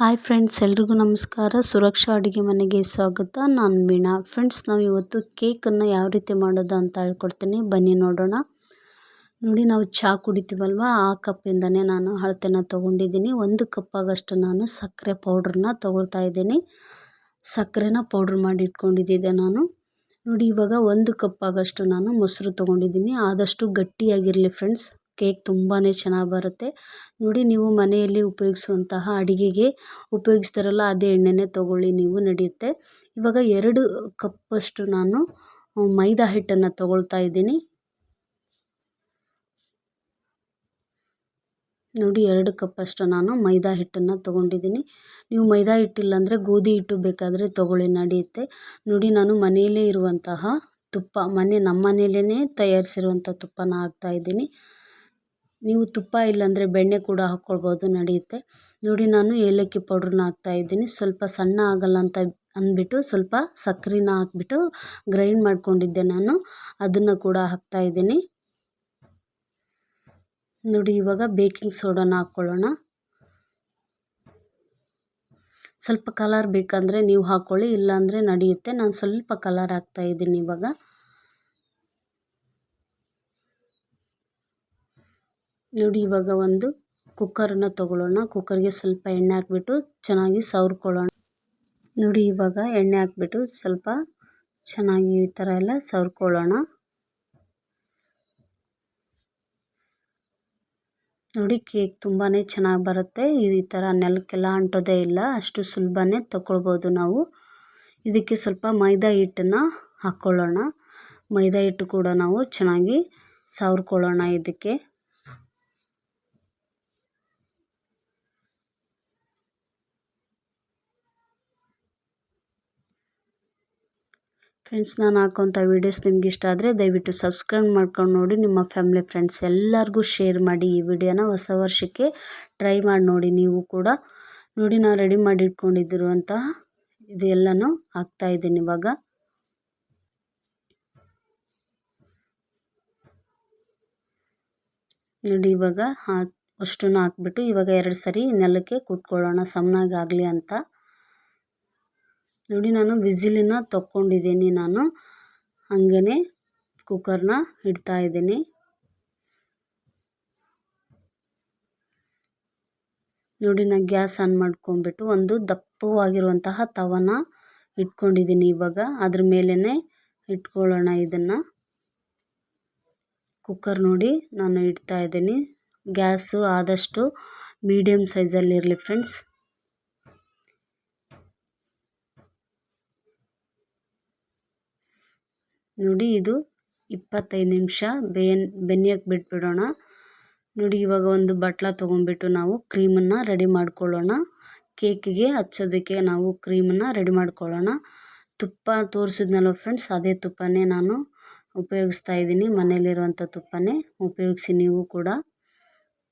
Hi friends, ಎಲ್ರಿಗೂ ನಮಸ್ಕಾರ. ಸುರಕ್ಷಾ ಅಡುಗೆ ಮನೆಗೆ ಸ್ವಾಗತ. ನಾನು ಮೀನಾ ಫ್ರೆಂಡ್ಸ್, ನಾವು ಇವತ್ತು ಕೇಕನ್ನು ಯಾವ ರೀತಿ ಮಾಡೋದು ಅಂತ ಹೇಳ್ಕೊಡ್ತೀನಿ. ಬನ್ನಿ ನೋಡೋಣ. ನೋಡಿ, ನಾವು ಚಹಾ ಕುಡಿತೀವಲ್ವ? ಆ ಕಪ್ಪಿಂದನೇ ನಾನು ಅಳತೆನ ತೊಗೊಂಡಿದ್ದೀನಿ. ಒಂದು ಕಪ್ ಆಗಷ್ಟು ನಾನು ಸಕ್ಕರೆ ಪೌಡ್ರನ್ನ ತೊಗೊಳ್ತಾ ಇದ್ದೀನಿ. ಸಕ್ಕರೆನ ಪೌಡ್ರ್ ಮಾಡಿ ಇಟ್ಕೊಂಡಿದ್ದೆ ನಾನು. ನೋಡಿ, ಇವಾಗ ಒಂದು ಕಪ್ಪಾಗಷ್ಟು ನಾನು ಮೊಸರು ತೊಗೊಂಡಿದ್ದೀನಿ. ಆದಷ್ಟು ಗಟ್ಟಿಯಾಗಿರಲಿ ಫ್ರೆಂಡ್ಸ್. ಕೇಕ್ ತುಂಬಾ ಚೆನ್ನಾಗಿ ಬರುತ್ತೆ. ನೋಡಿ, ನೀವು ಮನೆಯಲ್ಲಿ ಉಪಯೋಗಿಸುವಂತಹ ಅಡುಗೆಗೆ ಉಪಯೋಗಿಸ್ತಾರಲ್ಲ, ಅದೇ ಎಣ್ಣೆನೇ ತೊಗೊಳ್ಳಿ ನೀವು ನಡೆಯುತ್ತೆ. ಇವಾಗ ಎರಡು ಕಪ್ಪಷ್ಟು ನಾನು ಮೈದಾ ಹಿಟ್ಟನ್ನು ತೊಗೊಳ್ತಾ ಇದ್ದೀನಿ. ನೋಡಿ, ಎರಡು ಕಪ್ಪಷ್ಟು ನಾನು ಮೈದಾ ಹಿಟ್ಟನ್ನು ತೊಗೊಂಡಿದ್ದೀನಿ. ನೀವು ಮೈದಾ ಹಿಟ್ಟಿಲ್ಲ ಅಂದರೆ ಗೋಧಿ ಹಿಟ್ಟು ಬೇಕಾದರೆ ತೊಗೊಳ್ಳಿ, ನಡೆಯುತ್ತೆ. ನೋಡಿ, ನಾನು ಮನೆಯಲ್ಲೇ ಇರುವಂತಹ ತುಪ್ಪ, ಮನೆ, ನಮ್ಮ ಮನೆಯಲ್ಲೇ ತಯಾರಿಸಿರುವಂಥ ತುಪ್ಪನ ಹಾಕ್ತಾಯಿದ್ದೀನಿ ನೀವು ತುಪ್ಪ ಇಲ್ಲಾಂದರೆ ಬೆಣ್ಣೆ ಕೂಡ ಹಾಕ್ಕೊಳ್ಬೋದು ನಡೆಯುತ್ತೆ. ನೋಡಿ ನಾನು ಏಲಕ್ಕಿ ಪೌಡ್ರನ್ನ ಹಾಕ್ತಾಯಿದ್ದೀನಿ ಸ್ವಲ್ಪ ಸಣ್ಣ ಆಗಲ್ಲ ಅಂತ ಅಂದ್ಬಿಟ್ಟು ಸ್ವಲ್ಪ ಸಕ್ಕರೆನ ಹಾಕ್ಬಿಟ್ಟು ಗ್ರೈಂಡ್ ಮಾಡ್ಕೊಂಡಿದ್ದೆ ನಾನು. ಅದನ್ನು ಕೂಡ ಹಾಕ್ತಾಯಿದ್ದೀನಿ ನೋಡಿ ಇವಾಗ ಬೇಕಿಂಗ್ ಸೋಡಾನ ಹಾಕ್ಕೊಳ್ಳೋಣ. ಸ್ವಲ್ಪ ಕಲರ್ ಬೇಕಂದರೆ ನೀವು ಹಾಕ್ಕೊಳ್ಳಿ, ಇಲ್ಲಾಂದರೆ ನಡೆಯುತ್ತೆ. ನಾನು ಸ್ವಲ್ಪ ಕಲರ್ ಹಾಕ್ತಾಯಿದ್ದೀನಿ ಇವಾಗ. ನೋಡಿ, ಇವಾಗ ಒಂದು ಕುಕ್ಕರನ್ನು ತಗೊಳ್ಳೋಣ. ಕುಕ್ಕರ್ಗೆ ಸ್ವಲ್ಪ ಎಣ್ಣೆ ಹಾಕ್ಬಿಟ್ಟು ಚೆನ್ನಾಗಿ ಸವ್ರ್ಕೊಳ್ಳೋಣ. ನೋಡಿ, ಇವಾಗ ಎಣ್ಣೆ ಹಾಕ್ಬಿಟ್ಟು ಸ್ವಲ್ಪ ಚೆನ್ನಾಗಿ ಈ ಥರ ಎಲ್ಲ ಸವ್ರ್ಕೊಳ್ಳೋಣ. ನೋಡಿ, ಕೇಕ್ ತುಂಬಾ ಚೆನ್ನಾಗಿ ಬರುತ್ತೆ. ಈ ಥರ ನೆಲಕ್ಕೆಲ್ಲ ಅಂಟೋದೇ ಇಲ್ಲ. ಅಷ್ಟು ಸುಲಭನೇ ತಗೊಳ್ಬೋದು ನಾವು. ಇದಕ್ಕೆ ಸ್ವಲ್ಪ ಮೈದಾ ಹಿಟ್ಟನ್ನು ಹಾಕ್ಕೊಳ್ಳೋಣ. ಮೈದಾ ಹಿಟ್ಟು ಕೂಡ ನಾವು ಚೆನ್ನಾಗಿ ಸವ್ರ್ಕೊಳ್ಳೋಣ ಇದಕ್ಕೆ. ಫ್ರೆಂಡ್ಸ್ ನಾನು ಹಾಕೋಂಥ ವೀಡಿಯೋಸ್ ನಿಮ್ಗೆ ಇಷ್ಟ ಆದರೆ ದಯವಿಟ್ಟು ಸಬ್ಸ್ಕ್ರೈಬ್ ಮಾಡ್ಕೊಂಡು ನೋಡಿ, ನಿಮ್ಮ ಫ್ಯಾಮಿಲಿ ಫ್ರೆಂಡ್ಸ್ ಎಲ್ಲರಿಗೂ ಶೇರ್ ಮಾಡಿ ಈ ವಿಡಿಯೋನ ಹೊಸ ವರ್ಷಕ್ಕೆ ಟ್ರೈ ಮಾಡಿ ನೋಡಿ, ನೀವು ಕೂಡ ನೋಡಿ ನಾನು ರೆಡಿ ಮಾಡಿ ಇಟ್ಕೊಂಡಿದ್ದಿರುವಂತಹ ಇದೆಲ್ಲನೂ ಹಾಕ್ತಾಯಿದ್ದೀನಿ ಇವಾಗ. ನೋಡಿ ಇವಾಗ ಹಾ ಅಷ್ಟನ್ನು ಹಾಕ್ಬಿಟ್ಟು ಇವಾಗ ಎರಡು ಸರಿ ನೆಲಕ್ಕೆ ಕುಟ್ಕೊಳ್ಳೋಣ ಸಮನಾಗಿ ಆಗಲಿ ಅಂತ. ನೋಡಿ ನಾನು ವಿಸಿಲನ್ನ ತಕ್ಕೊಂಡಿದ್ದೀನಿ ನಾನು. ಹಾಗೇ ಕುಕ್ಕರ್ನ ಇಡ್ತಾ ಇದ್ದೀನಿ. ನೋಡಿ ನಾನು ಗ್ಯಾಸ್ ಆನ್ ಮಾಡ್ಕೊಂಬಿಟ್ಟು ಒಂದು ದಪ್ಪವಾಗಿರುವಂತಹ ತವನ ಇಟ್ಕೊಂಡಿದ್ದೀನಿ ಇವಾಗ. ಅದ್ರ ಮೇಲೇ ಇಟ್ಕೊಳ್ಳೋಣ ಇದನ್ನು. ಕುಕ್ಕರ್ ನೋಡಿ ನಾನು ಇಡ್ತಾ ಇದ್ದೀನಿ. ಗ್ಯಾಸು ಆದಷ್ಟು ಮೀಡಿಯಮ್ ಸೈಜಲ್ಲಿರಲಿ ಫ್ರೆಂಡ್ಸ್. ನೋಡಿ ಇದು ಇಪ್ಪತ್ತೈದು ನಿಮಿಷ ಬೇಯನ್ ಬೆನ್ಯಕ್ಕೆ ಬಿಟ್ಬಿಡೋಣ. ನೋಡಿ ಇವಾಗ ಒಂದು ಬಟ್ಲ ತೊಗೊಂಡ್ಬಿಟ್ಟು ನಾವು ಕ್ರೀಮನ್ನು ರೆಡಿ ಮಾಡ್ಕೊಳ್ಳೋಣ. ಕೇಕಿಗೆ ಹಚ್ಚೋದಕ್ಕೆ ನಾವು ಕ್ರೀಮನ್ನು ರೆಡಿ ಮಾಡ್ಕೊಳ್ಳೋಣ. ತುಪ್ಪ ತೋರಿಸಿದ್ನಲ್ಲ ಫ್ರೆಂಡ್ಸ್, ಅದೇ ತುಪ್ಪನೇ ನಾನು ಉಪಯೋಗಿಸ್ತಾ ಇದ್ದೀನಿ. ಮನೇಲಿರುವಂಥ ತುಪ್ಪನೇ ಉಪಯೋಗಿಸಿ ನೀವು ಕೂಡ.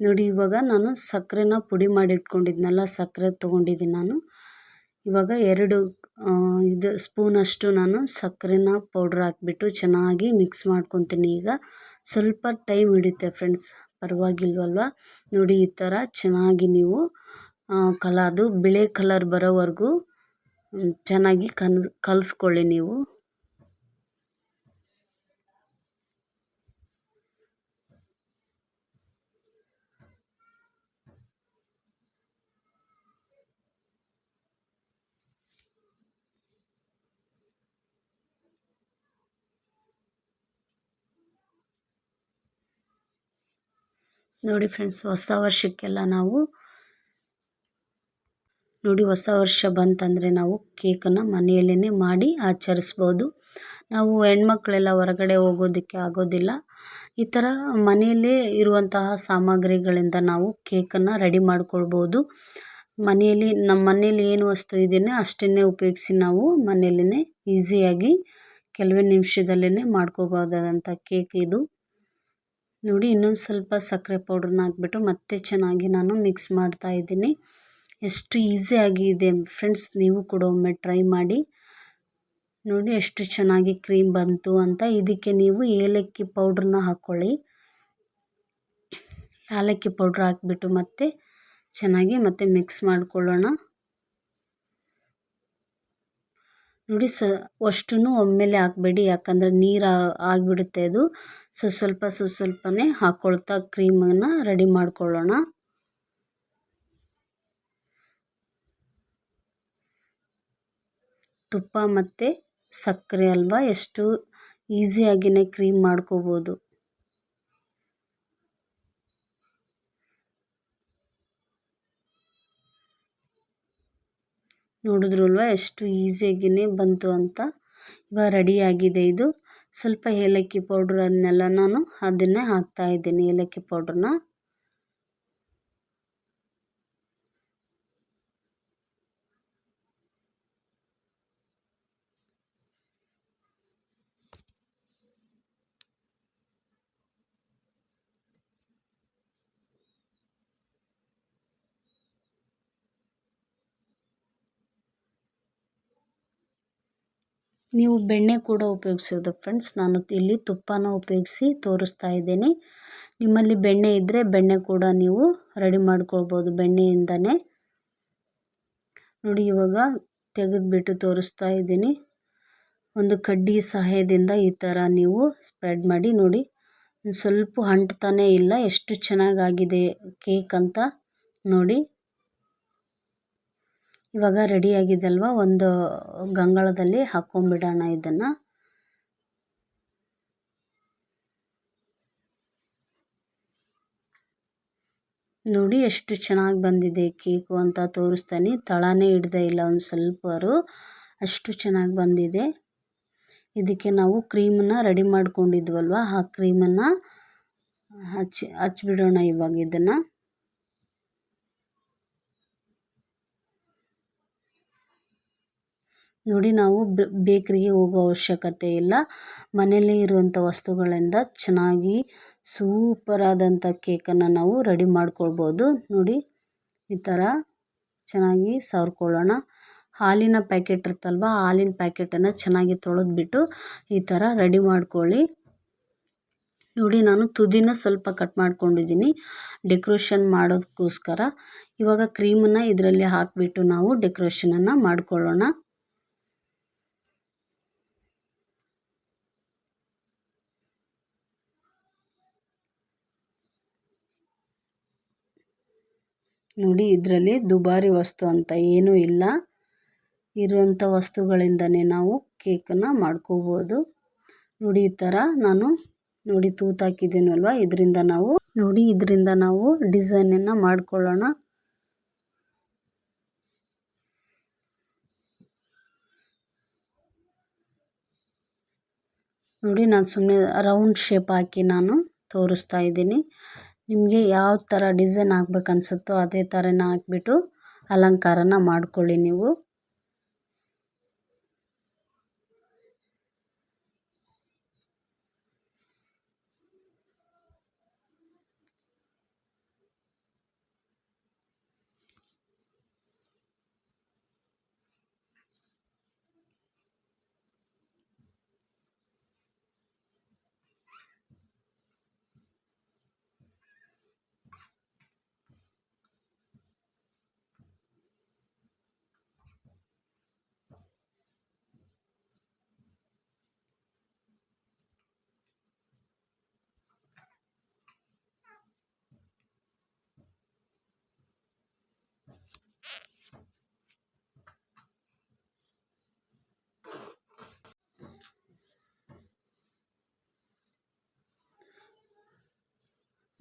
ನೋಡಿ ಇವಾಗ ನಾನು ಸಕ್ಕರೆನ ಪುಡಿ ಮಾಡಿ ಇಟ್ಕೊಂಡಿದ್ನಲ್ಲ ಸಕ್ಕರೆ ತೊಗೊಂಡಿದ್ದೀನಿ ನಾನು. ಇವಾಗ ಎರಡು ಇದು ಸ್ಪೂನಷ್ಟು ನಾನು ಸಕ್ಕರೆನ ಪೌಡ್ರ್ ಹಾಕ್ಬಿಟ್ಟು ಚೆನ್ನಾಗಿ ಮಿಕ್ಸ್ ಮಾಡ್ಕೊತೀನಿ ಈಗ. ಸ್ವಲ್ಪ ಟೈಮ್ ಹಿಡಿಯುತ್ತೆ ಫ್ರೆಂಡ್ಸ್ ಪರವಾಗಿಲ್ವಲ್ವ? ನೋಡಿ ಈ ಥರ ಚೆನ್ನಾಗಿ ನೀವು ಕಲ ಅದು ಬಿಳೆ ಕಲರ್ ಬರೋವರೆಗೂ ಚೆನ್ನಾಗಿ ಕನ್ಸ್, ಕಲಿಸ್ಕೊಳ್ಳಿ ನೀವು. ನೋಡಿ ಫ್ರೆಂಡ್ಸ್, ಹೊಸ ವರ್ಷಕ್ಕೆಲ್ಲ ನಾವು ನೋಡಿ ಹೊಸ ವರ್ಷ ಬಂತಂದರೆ ನಾವು ಕೇಕನ್ನು ಮನೆಯಲ್ಲೇ ಮಾಡಿ ಆಚರಿಸ್ಬೋದು. ನಾವು ಹೆಣ್ಮಕ್ಳೆಲ್ಲ ಹೊರಗಡೆ ಹೋಗೋದಕ್ಕೆ ಆಗೋದಿಲ್ಲ. ಈ ಥರ ಮನೆಯಲ್ಲೇ ಇರುವಂತಹ ಸಾಮಗ್ರಿಗಳಿಂದ ನಾವು ಕೇಕನ್ನು ರೆಡಿ ಮಾಡ್ಕೊಳ್ಬೋದು. ಮನೆಯಲ್ಲಿ, ನಮ್ಮ ಮನೇಲಿ ಏನು ವಸ್ತು ಇದೆಯೋ ಅಷ್ಟನ್ನೇ ಉಪಯೋಗಿಸಿ ನಾವು ಮನೆಯಲ್ಲೇ ಈಸಿಯಾಗಿ ಕೆಲವೇ ನಿಮಿಷದಲ್ಲೇ ಮಾಡ್ಕೋಬೋದಾದಂಥ ಕೇಕ್ ಇದು. ನೋಡಿ, ಇನ್ನೊಂದು ಸ್ವಲ್ಪ ಸಕ್ಕರೆ ಪೌಡ್ರನ್ನ ಹಾಕ್ಬಿಟ್ಟು ಮತ್ತೆ ಚೆನ್ನಾಗಿ ನಾನು ಮಿಕ್ಸ್ ಮಾಡ್ತಾ ಇದ್ದೀನಿ. ಎಷ್ಟು ಈಸಿಯಾಗಿ ಇದೆ ಫ್ರೆಂಡ್ಸ್, ನೀವು ಕೂಡ ಒಮ್ಮೆ ಟ್ರೈ ಮಾಡಿ. ನೋಡಿ, ಎಷ್ಟು ಚೆನ್ನಾಗಿ ಕ್ರೀಮ್ ಬಂತು ಅಂತ. ಇದಕ್ಕೆ ನೀವು ಏಲಕ್ಕಿ ಪೌಡ್ರನ್ನ ಹಾಕ್ಕೊಳ್ಳಿ. ಏಲಕ್ಕಿ ಪೌಡ್ರ್ ಹಾಕ್ಬಿಟ್ಟು ಮತ್ತೆ ಚೆನ್ನಾಗಿ ಮತ್ತೆ ಮಿಕ್ಸ್ ಮಾಡ್ಕೊಳ್ಳೋಣ. ನೋಡಿ ಸ ಅಷ್ಟೂ ಒಮ್ಮೆಲೆ ಹಾಕಬೇಡಿ. ಯಾಕಂದರೆ ನೀರು ಆಗಿಬಿಡುತ್ತೆ ಅದು. ಸೊ, ಸ್ವಲ್ಪ ಸೊ ಸ್ವಲ್ಪನೇ ಹಾಕ್ಕೊಳ್ತಾ ಕ್ರೀಮನ್ನು ರೆಡಿ ಮಾಡ್ಕೊಳ್ಳೋಣ. ತುಪ್ಪ ಮತ್ತು ಸಕ್ಕರೆ ಅಲ್ವಾ? ಎಷ್ಟು ಈಸಿಯಾಗಿಯೇ ಕ್ರೀಮ್ ಮಾಡ್ಕೋಬೋದು. ನೋಡಿದ್ರಲ್ವ? ಎಷ್ಟು ಈಸಿಯಾಗಿಯೇ ಬಂತು ಅಂತ. ಇವಾಗ ರೆಡಿಯಾಗಿದೆ ಇದು. ಸ್ವಲ್ಪ ಏಲಕ್ಕಿ ಪೌಡ್ರ್ ಅದನ್ನೆಲ್ಲ ನಾನು ಅದನ್ನೇ ಹಾಕ್ತಾಯಿದ್ದೀನಿ ಏಲಕ್ಕಿ ಪೌಡ್ರನ್ನ ನೀವು ಬೆಣ್ಣೆ ಕೂಡ ಉಪಯೋಗಿಸೋದು ಫ್ರೆಂಡ್ಸ್ ನಾನು ಇಲ್ಲಿ ತುಪ್ಪನ ಉಪಯೋಗಿಸಿ ತೋರಿಸ್ತಾ ಇದ್ದೀನಿ. ನಿಮ್ಮಲ್ಲಿ ಬೆಣ್ಣೆ ಇದ್ದರೆ ಬೆಣ್ಣೆ ಕೂಡ ನೀವು ರೆಡಿ ಮಾಡ್ಕೊಳ್ಬೋದು ಬೆಣ್ಣೆಯಿಂದನೇ. ನೋಡಿ, ಇವಾಗ ತೆಗೆದುಬಿಟ್ಟು ತೋರಿಸ್ತಾ ಇದ್ದೀನಿ. ಒಂದು ಕಡ್ಡಿ ಸಹಾಯದಿಂದ ಈ ಥರ ನೀವು ಸ್ಪ್ರೆಡ್ ಮಾಡಿ ನೋಡಿ. ಸ್ವಲ್ಪ ಅಂಟ್ತಾನೇ ಇಲ್ಲ, ಎಷ್ಟು ಚೆನ್ನಾಗಾಗಿದೆ ಕೇಕ್ ಅಂತ ನೋಡಿ. ಇವಾಗ ರೆಡಿ ಆಗಿದೆ ಅಲ್ವಾ ಒಂದು ಗಂಗಳದಲ್ಲಿ ಹಾಕ್ಕೊಂಬಿಡೋಣ ಇದನ್ನು. ನೋಡಿ ಎಷ್ಟು ಚೆನ್ನಾಗಿ ಬಂದಿದೆ ಕೇಕು ಅಂತ ತೋರಿಸ್ತಾನೆ. ತಳನೇ ಹಿಡ್ದೇ ಇಲ್ಲ ಒಂದು ಸ್ವಲ್ಪರು. ಅಷ್ಟು ಚೆನ್ನಾಗಿ ಬಂದಿದೆ. ಇದಕ್ಕೆ ನಾವು ಕ್ರೀಮನ್ನು ರೆಡಿ ಮಾಡ್ಕೊಂಡಿದ್ವಲ್ವ? ಆ ಕ್ರೀಮನ್ನು ಹಚ್ಚಿ ಹಚ್ಬಿಡೋಣ ಇವಾಗ ಇದನ್ನು. ನೋಡಿ ನಾವು ಬೇಕ್ರಿಗೆ ಹೋಗೋ ಅವಶ್ಯಕತೆ ಇಲ್ಲ. ಮನೆಯಲ್ಲೇ ಇರುವಂಥ ವಸ್ತುಗಳಿಂದ ಚೆನ್ನಾಗಿ ಸೂಪರಾದಂಥ ಕೇಕನ್ನು ನಾವು ರೆಡಿ ಮಾಡ್ಕೊಳ್ಬೋದು. ನೋಡಿ, ಈ ಥರ ಚೆನ್ನಾಗಿ ಸವರ್ಕೊಳ್ಳೋಣ ಹಾಲಿನ ಪ್ಯಾಕೆಟ್ ಇರುತ್ತಲ್ವ, ಹಾಲಿನ ಪ್ಯಾಕೆಟನ್ನು ಚೆನ್ನಾಗಿ ತೊಳೆದ್ಬಿಟ್ಟು ಈ ಥರ ರೆಡಿ ಮಾಡ್ಕೊಳ್ಳಿ. ನೋಡಿ, ನಾನು ತುದಿನ ಸ್ವಲ್ಪ ಕಟ್ ಮಾಡ್ಕೊಂಡಿದ್ದೀನಿ, ಡೆಕೋರೇಷನ್ ಮಾಡೋದಕ್ಕೋಸ್ಕರ. ಇವಾಗ ಕ್ರೀಮನ್ನು ಇದರಲ್ಲಿ ಹಾಕಿಬಿಟ್ಟು ನಾವು ಡೆಕೋರೇಷನನ್ನು ಮಾಡ್ಕೊಳ್ಳೋಣ. ನೋಡಿ, ಇದರಲ್ಲಿ ದುಬಾರಿ ವಸ್ತು ಅಂತ ಏನೂ ಇಲ್ಲ. ಇರುವಂಥ ವಸ್ತುಗಳಿಂದನೇ ನಾವು ಕೇಕನ್ನು ಮಾಡ್ಕೋಬೋದು. ನೋಡಿ, ಈ ಥರ ನಾನು ನೋಡಿ ತೂತಾಕಿದ್ದೀನಲ್ವ ಇದರಿಂದ ನಾವು ನೋಡಿ, ಇದರಿಂದ ನಾವು ಡಿಸೈನನ್ನು ಮಾಡ್ಕೊಳ್ಳೋಣ. ನೋಡಿ, ನಾನು ಸುಮ್ಮನೆ ರೌಂಡ್ ಶೇಪ್ ಹಾಕಿ ನಾನು ತೋರಿಸ್ತಾ ಇದ್ದೀನಿ. ನಿಮಗೆ ಯಾವ ಥರ ಡಿಸೈನ್ ಹಾಕ್ಬೇಕು ಅನಿಸುತ್ತೋ ಅದೇ ಥರನೇ ಹಾಕ್ಬಿಟ್ಟು ಅಲಂಕಾರನ ಮಾಡ್ಕೊಳ್ಳಿ ನೀವು.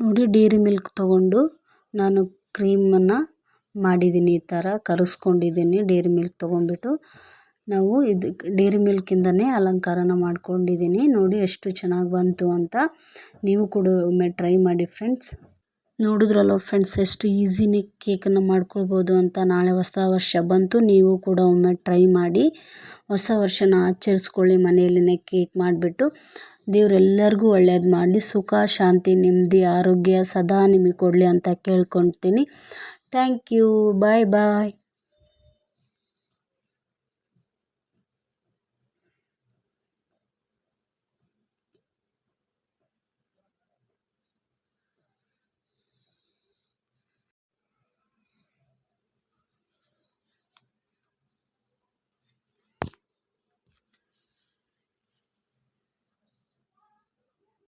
ನೋಡಿ ಡೇರಿ ಮಿಲ್ಕ್ ತೊಗೊಂಡು ನಾನು ಕ್ರೀಮನ್ನು ಮಾಡಿದ್ದೀನಿ ಈ ಥರ ಕರೆಸ್ಕೊಂಡಿದ್ದೀನಿ ಡೇರಿ ಮಿಲ್ಕ್ ತೊಗೊಂಡ್ಬಿಟ್ಟು. ನಾವು ಇದು ಡೇರಿ ಮಿಲ್ಕಿಂದನೇ ಅಲಂಕಾರನ ಮಾಡ್ಕೊಂಡಿದ್ದೀನಿ ನೋಡಿ, ಎಷ್ಟು ಚೆನ್ನಾಗಿ ಬಂತು ಅಂತ ನೀವು ಕೂಡ ಒಮ್ಮೆ ಟ್ರೈ ಮಾಡಿ ಫ್ರೆಂಡ್ಸ್ ನೋಡಿದ್ರಲ್ಲ ಫ್ರೆಂಡ್ಸ್ ಎಷ್ಟು ಈಸಿನೇ ಕೇಕನ್ನು ಮಾಡ್ಕೊಳ್ಬೋದು ಅಂತ ನಾಳೆ ಹೊಸ ವರ್ಷ ಬಂತು, ನೀವು ಕೂಡ ಒಮ್ಮೆ ಟ್ರೈ ಮಾಡಿ, ಹೊಸ ವರ್ಷನ ಆಚರಿಸ್ಕೊಳ್ಳಿ, ಮನೆಯಲ್ಲಿನೇ ಕೇಕ್ ಮಾಡಿಬಿಟ್ಟು. ದೇವರೆಲ್ಲರಿಗೂ ಒಳ್ಳೇದು ಮಾಡಲಿ, ಸುಖ, ಶಾಂತಿ, ನೆಮ್ಮದಿ, ಆರೋಗ್ಯ ಸದಾ ನಿಮಗೆ ಕೊಡಲಿ ಅಂತ ಕೇಳ್ಕೊಳ್ತೀನಿ. Thank you bye bye